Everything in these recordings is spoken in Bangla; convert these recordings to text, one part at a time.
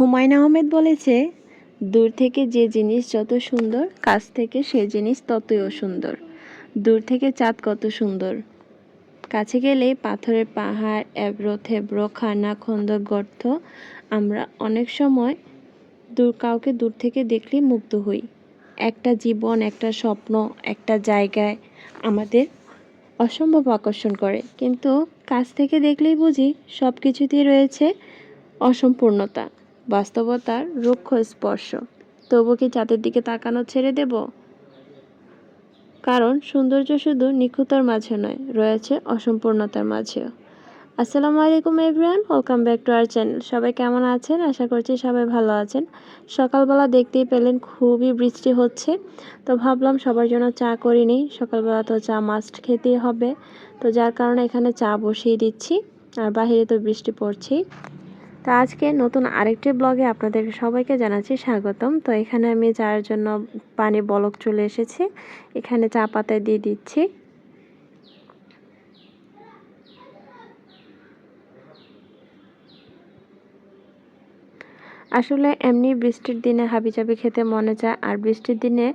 হুমায়ুন আহমেদ বলেছে, দূর থেকে যে জিনিস যত সুন্দর, কাছ থেকে সে জিনিস ততই অসুন্দর। দূর থেকে চাঁদ কত সুন্দর। কাছে গেলে পাথরের পাহাড়, এবড়ো থেবড়ো খানা খন্দক গর্ত। আমরা অনেক সময় দূর, কাউকে দূর থেকে দেখলে মুগ্ধ হই। একটা জীবন, একটা স্বপ্ন, একটা জায়গায় আমাদের অসম্ভব আকর্ষণ করে। কিন্তু কাছ থেকে দেখলেই বুঝি সব কিছুতেই রয়েছে অসম্পূর্ণতা। বাস্তবতার রুক্ষ স্পর্শ। তবু কি চাঁদের দিকে তাকানো ছেড়ে দেব? কারণ সৌন্দর্য শুধু নিখুঁতর মাঝে নয়, রয়েছে অসম্পূর্ণতার মাঝেও। আসসালামু আলাইকুম, everyone. Welcome back to our channel সবাই কেমন আছেন? আশা করছি সবাই ভালো আছেন। সকালবেলা দেখতেই পেলেন খুবই বৃষ্টি হচ্ছে। তো ভাবলাম সবার জন্য চা করে নিই। সকালবেলা তো চা মাস্ট খেতেই হবে। তো যার কারণে এখানে চা বসিয়ে দিচ্ছি। আর বাহিরে তো বৃষ্টি পড়ছেই। তো আজকে নতুন আরেকটি ব্লগে আপনাদের সবাইকে জানাচ্ছি স্বাগতম। তো এখানে আমি চায়ের জন্য পানি বলক চলে এসেছি। এখানে চা পাতায় দিয়ে দিচ্ছি। আসলে এমনি বৃষ্টির দিনে হাবিজাবি খেতে মনে চায়, আর বৃষ্টির দিনে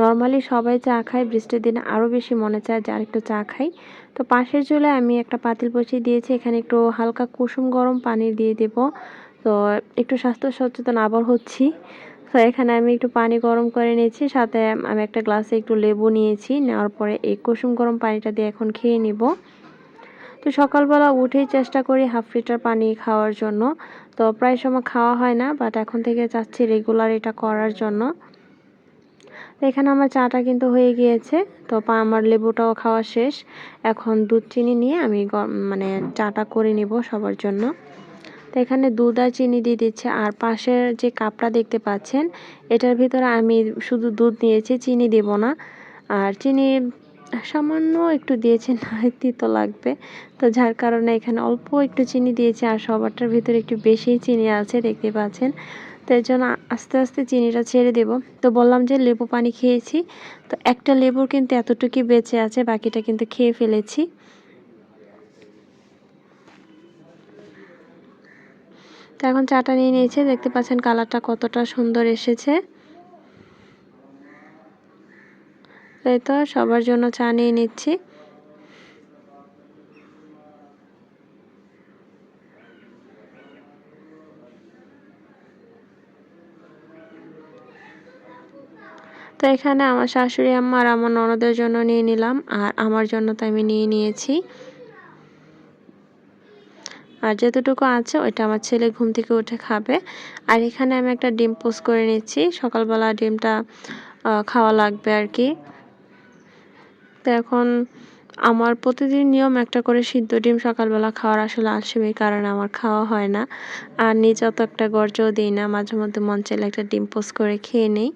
নর্মালি সবাই চা খায়, বৃষ্টির দিনে আরও বেশি মনে চায় যে আরেকটু চা খাই। তো পাশের চুলে আমি একটা পাতিল বসিয়ে দিয়েছি। এখানে একটু হালকা কুসুম গরম পানি দিয়ে দেব। তো একটু স্বাস্থ্য সচেতন আবার হচ্ছি। তো এখানে আমি একটু পানি গরম করে নিয়েছি, সাথে আমি একটা গ্লাসে একটু লেবু নিয়েছি। নেওয়ার পরে এই কুসুম গরম পানিটা দিয়ে এখন খেয়ে নিব। তো সকালবেলা উঠেই চেষ্টা করি হাফ লিটার পানি খাওয়ার জন্য। তো প্রায় সময় খাওয়া হয় না বাট এখন থেকে চাচ্ছি রেগুলার এটা করার জন্য। এখানে আমার চাটা কিন্তু হয়ে গিয়েছে। তো পা, আমার লেবুটাও খাওয়া শেষ। এখন দুধ চিনি নিয়ে আমি মানে চাটা করে নিব সবার জন্য। তো এখানে দুধ আর চিনি দিয়ে দিচ্ছে। আর পাশের যে কাপটা দেখতে পাচ্ছেন, এটার ভিতরে আমি শুধু দুধ নিয়েছি চিনি দেব না। আর চিনি সামান্য একটু দিয়েছি, না তিতো লাগবে। তো যার কারণে এখানে অল্প একটু চিনি দিয়েছে, আর সবারটার ভিতরে একটু বেশি চিনি আছে, দেখতে পাচ্ছেন। তো জন্য আস্তে আস্তে চিনিটা ছেড়ে দেব। তো বললাম যে লেবু পানি খেয়েছি। তো একটা লেবুর কিন্তু এতটুকুই বেঁচে আছে, বাকিটা কিন্তু খেয়ে ফেলেছি। তো এখন চাটা নিয়ে নিয়েছে, দেখতে পাচ্ছেন কালারটা কতটা সুন্দর এসেছে। তাই তো সবার জন্য চা নিয়ে নিচ্ছি। তো এখানে আমার শাশুড়ি, আম্মা আর আমার ননদের জন্য নিয়ে নিলাম। আর আমার জন্য তো আমি নিয়ে নিয়েছি। আর যতটুকু আছে ওইটা আমার ছেলে ঘুম থেকে উঠে খাবে। আর এখানে আমি একটা ডিম পোস্ট করে নিচ্ছি। সকালবেলা ডিমটা খাওয়া লাগবে আর কি। তো এখন আমার প্রতিদিন নিয়ম একটা করে সিদ্ধ ডিম সকালবেলা খাওয়ার আসলে আলসেমির কারণে আমার খাওয়া হয় না। আর নিজে অত একটা গর্জও দিই না, মাঝে মধ্যে মন চাইলে একটা ডিম পোস্ট করে খেয়ে নেই।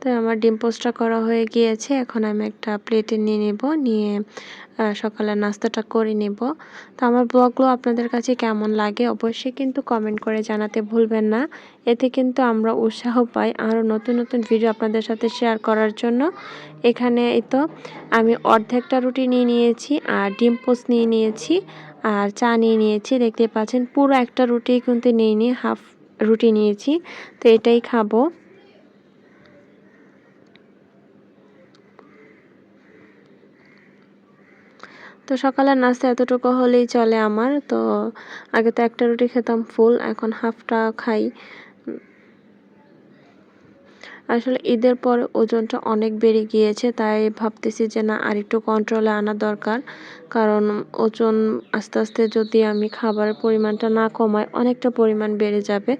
তো আমার ডিম পোস্টটা করা হয়ে গিয়েছে। এখন আমি একটা প্লেটে নিয়ে নেব, নিয়ে সকালে নাস্তাটা করে নেব। তো আমার ব্লগগুলো আপনাদের কাছে কেমন লাগে অবশ্যই কিন্তু কমেন্ট করে জানাতে ভুলবেন না। এতে কিন্তু আমরা উৎসাহ পাই আরও নতুন নতুন ভিডিও আপনাদের সাথে শেয়ার করার জন্য। এখানে এই তো, আমি অর্ধেকটা রুটি নিয়ে নিয়েছি আর ডিম পোস্ট নিয়ে নিয়েছি আর চা নিয়ে নিয়েছি। দেখতে পাচ্ছেন পুরো একটা রুটি কিন্তু নিয়ে নিয়ে হাফ রুটি নিয়েছি। তো এটাই খাব। তো সকালের নাস্তা এতটুকু হলেই চলে আমার। তো আগে তো একটা রুটি খেতাম ফুল, এখন হাফটা খাই। আসলে ঈদের পর ওজনটা অনেক বেড়ে গিয়েছে, তাই ভাবতেছি যে না আর একটু কন্ট্রোলে আনা দরকার। কারণ ওজন আস্তে আস্তে যদি আমি খাবার পরিমাণটা না কমাই, অনেকটা পরিমাণ বেড়ে যাবে।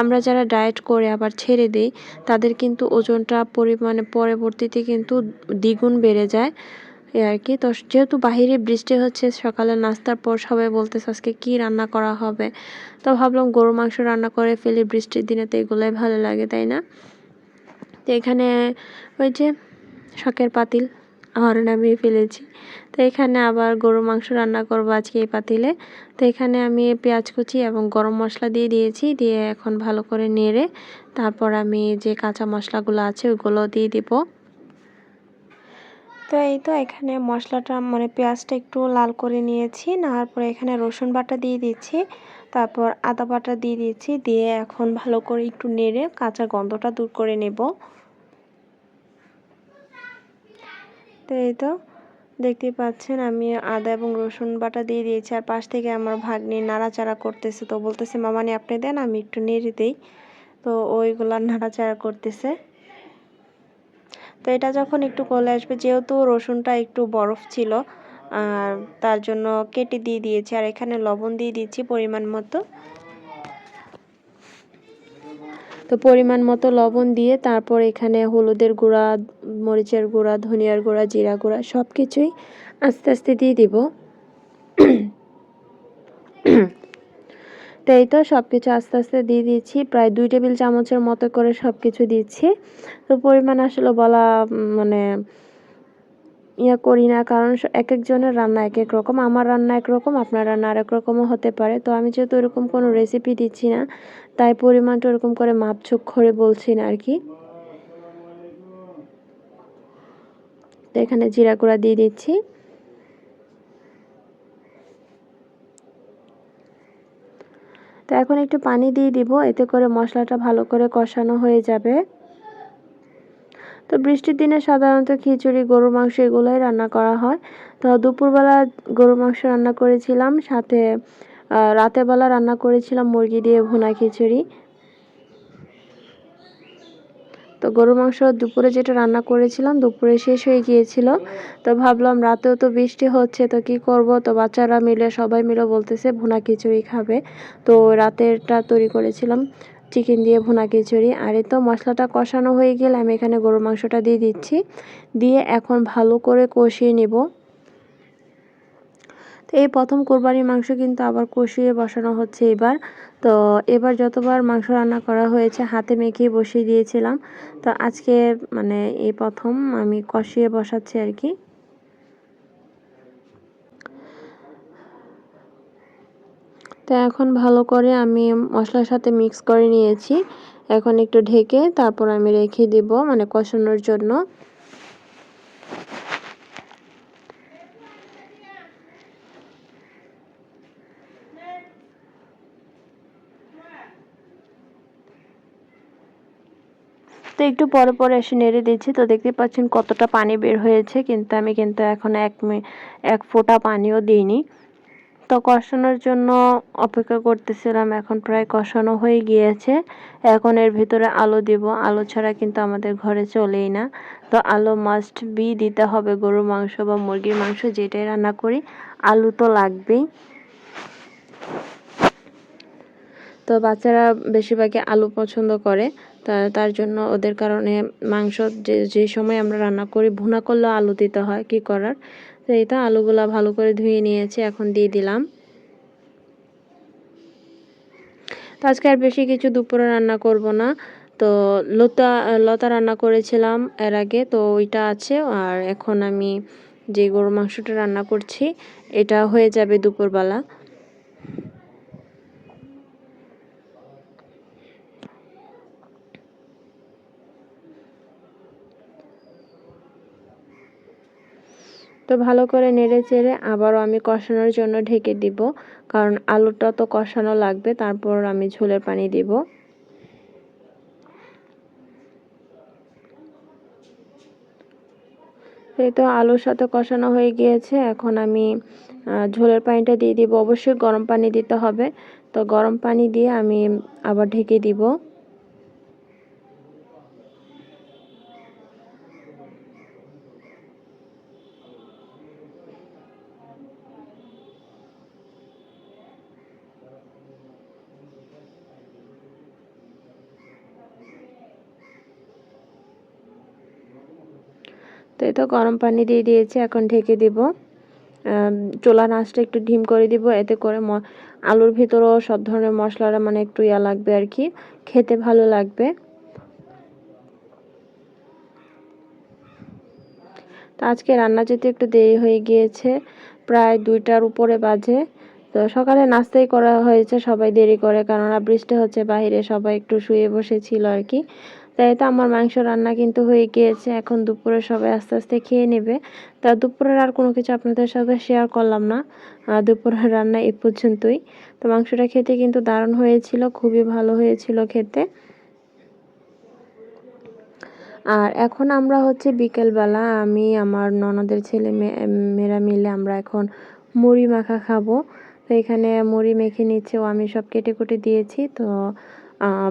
আমরা যারা ডায়েট করে আবার ছেড়ে দিই, তাদের কিন্তু ওজনটা পরিমাণে পরবর্তীতে কিন্তু দ্বিগুণ বেড়ে যায়। আর কি। তো যেহেতু বাহিরে বৃষ্টি হচ্ছে সকালে নাস্তার পর সবাই বলতেছে আজকে কি রান্না করা হবে। তো ভাবলাম গরু মাংস রান্না করে ফেলি, বৃষ্টির দিনে তো এগুলোই ভালো লাগে, তাই না? তো এখানে ওই যে শখের পাতিল আমার নামিয়ে ফেলেছি। তো এখানে আবার গরু মাংস রান্না করব আজকে এই পাতিলে। তো এখানে আমি পেঁয়াজ কুচি এবং গরম মশলা দিয়ে দিয়েছি, দিয়ে এখন ভালো করে নেড়ে তারপর আমি যে কাঁচা মশলাগুলো আছে ওইগুলো দিয়ে দিব। তো এই তো এখানে মশলাটা মানে পেঁয়াজটা একটু লাল করে নিয়েছি, নেওয়ার পরে এখানে রসুন বাটা দিয়ে দিচ্ছি, তারপর আদা বাটা দিয়ে দিচ্ছি, দিয়ে এখন ভালো করে একটু নেড়ে কাঁচা গন্ধটা দূর করে নেব। তো এই তো দেখতে পাচ্ছেন আমি আদা এবং রসুন বাটা দিয়ে দিয়েছি, আর পাশ থেকে আমার ভাগ্নি নাড়াচাড়া করতেছে, তো বলতেছে, মামানি আপনি দেন, আমি একটু নেড়ে দিই। তো ওইগুলা নাড়াচাড়া করতেছে। তো এটা যখন একটু কলে আসবে, যেহেতু রসুনটা একটু বরফ ছিল, আর তার জন্য কেটে দিয়ে দিয়েছি, আর এখানে লবণ দিয়ে দিচ্ছি পরিমাণ মতো। তো পরিমাণ মতো লবণ দিয়ে তারপর এখানে হলুদের গুঁড়া, মরিচের গুঁড়া, ধনিয়ার গুঁড়া, জিরা গুঁড়া সব কিছুই আস্তে আস্তে দিয়ে দিব। তো এই তো সব কিছু আস্তে আস্তে দিয়ে দিচ্ছি প্রায় দুই টেবিল চামচের মতো করে সব কিছু দিচ্ছি। তো পরিমাণ আসলে বলা মানে ইয়া করি না। কারণ এক একজনের রান্না এক এক রকম। আমার রান্না একরকম আপনার রান্না আরেক রকমও হতে পারে। তো আমি যেহেতু এরকম কোনো রেসিপি দিচ্ছি না, তাই পরিমাণটা ওরকম করে মাপঝোক করে বলছি না আর কি তো এখানে জিরা গুঁড়া দিয়ে দিচ্ছি। তো এখন একটু পানি দিয়ে দিব, এতে করে মশলাটা ভালো করে কষানো হয়ে যাবে। তো বৃষ্টির দিনে সাধারণত খিচুড়ি, গরুর মাংস এগুলোই রান্না করা হয়। তো দুপুরবেলা গরুর মাংস রান্না করেছিলাম, সাথে রাতের বেলা রান্না করেছিলাম মুরগি দিয়ে ভুনা খিচুড়ি। তো গরুর মাংস দুপুরে যেটা রান্না করেছিলাম, দুপুরে শেষ হয়ে গিয়েছিল। তো ভাবলাম রাতেও তো বৃষ্টি হচ্ছে, তো কি করব? তো বাচ্চারা মিলে, সবাই মিলে বলতেছে ভুনা খিচুড়ি খাবে। তো রাতেরটা তৈরি করেছিলাম, চিকেন দিয়ে ভুনা খিচুড়ি। আর এ তো মশলাটা কষানো হয়ে গেলে আমি এখানে গরুর মাংসটা দিয়ে দিচ্ছি। দিয়ে এখন ভালো করে কষিয়ে নেব। তো এই প্রথম কোরবানির মাংস কিন্তু আবার কষিয়ে বসানো হচ্ছে এবার। তো এবার যতবার মাংস রান্না করা হয়েছে, হাতে মেখে বসিয়ে দিয়েছিলাম। তো আজকে মানে এই প্রথম আমি কষিয়ে বসাচ্ছি আর কি। তো এখন ভালো করে আমি মশলার সাথে মিক্স করে নিয়েছি। এখন একটু ঢেকে তারপর আমি রেখে দিব মানে কষানোর জন্য। তো একটু পরে পরে এসে নেড়ে দিচ্ছি তো দেখতে পাচ্ছেন কতটা পানি বের হয়েছে। কিন্তু আমি কিন্তু এখন এক এক ফোঁটা পানিও দিইনি। তো কষানোর জন্য অপেক্ষা করতেছিলাম। এখন প্রায় কষানো হয়ে গিয়েছে। এখন এর ভিতরে আলু দিব। আলু ছাড়া কিন্তু আমাদের ঘরে চলেই না। তো আলু মাস্ট বি দিতে হবে। গরুর মাংস বা মুরগির মাংস যেটাই রান্না করি, আলু তো লাগবেই। তো বাচ্চারা বেশিরভাগই আলু পছন্দ করে, তা তার জন্য ওদের কারণে মাংস যে যে সময় আমরা রান্না করি, ভুনা করলেও আলু দিতে হয় কি করার। তো এই তো আলুগুলা ভালো করে ধুয়ে নিয়েছি, এখন দিয়ে দিলাম। তো আজকে আর বেশি কিছু দুপুরে রান্না করব না। তো লতা লতা রান্না করেছিলাম এর আগে, তো ওইটা আছে। আর এখন আমি যে গরু মাংসটা রান্না করছি, এটা হয়ে যাবে দুপুরবেলা। তো ভালো করে নেড়ে চেড়ে আবারও আমি কষানোর জন্য ঢেকে দিব। কারণ আলুটা তো কষানো লাগবে, তারপর আমি ঝোলের পানি দিব। এই তো আলুর সাথে কষানো হয়ে গিয়েছে। এখন আমি ঝোলের পানিটা দিয়ে দিব। অবশ্যই গরম পানি দিতে হবে। তো গরম পানি দিয়ে আমি আবার ঢেকে দিব তো এই তো গরম পানি দিয়ে দিয়েছি, এখন ঢেকে দিব। চোলা নাচটা একটু ঢিম করে দিব, এতে করে আলুর ভিতরেও সব ধরনের মশলাটা মানে একটু ইয়া লাগবে আর কি, খেতে ভালো লাগবে। তো আজকে রান্না যেতে একটু দেরি হয়ে গিয়েছে, প্রায় দুইটার উপরে বাজে, তো সকালে নাস্তাই করা হয়েছে, সবাই দেরি করে, কেননা বৃষ্টি হচ্ছে বাহিরে সবাই একটু শুয়ে বসেছিল আর কি। তাই তো আমার মাংস রান্না কিন্তু হয়ে গিয়েছে। এখন দুপুরে সবাই আস্তে আস্তে খেয়ে নেবে। তা দুপুরের আর কোনো কিছু আপনাদের সাথে শেয়ার করলাম না। দুপুরের রান্না এ পর্যন্তই। তো মাংসটা খেতে কিন্তু দারুণ হয়েছিল, খুবই ভালো হয়েছিল খেতে। আর এখন আমরা হচ্ছে বিকেলবেলা আমি, আমার ননদের ছেলে মেয়ে মেয়েরা মিলে আমরা এখন মুড়ি মাখা খাব। তো এখানে মুড়ি মেখে নিচ্ছে ও, আমি সব কেটে কুটে দিয়েছি। তো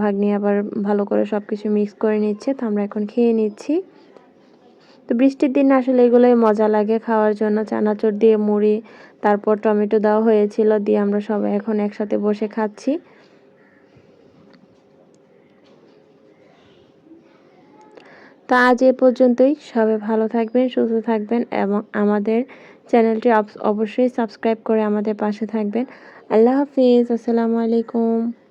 ভাগ্নি আবার ভালো করে সব কিছু মিক্স করে নিচ্ছে, তো আমরা এখন খেয়ে নিচ্ছি। তো বৃষ্টির দিন আসলে এগুলোই মজা লাগে খাওয়ার জন্য, চানাচুর দিয়ে মুড়ি, তারপর টমেটো দেওয়া হয়েছিল, দিয়ে আমরা সবাই এখন একসাথে বসে খাচ্ছি। তো আজ এ পর্যন্তই, সবাই ভালো থাকবেন, সুস্থ থাকবেন, এবং আমাদের চ্যানেলটি অবশ্যই সাবস্ক্রাইব করে আমাদের পাশে থাকবেন। আল্লাহ হাফিজ, আসসালামু আলাইকুম।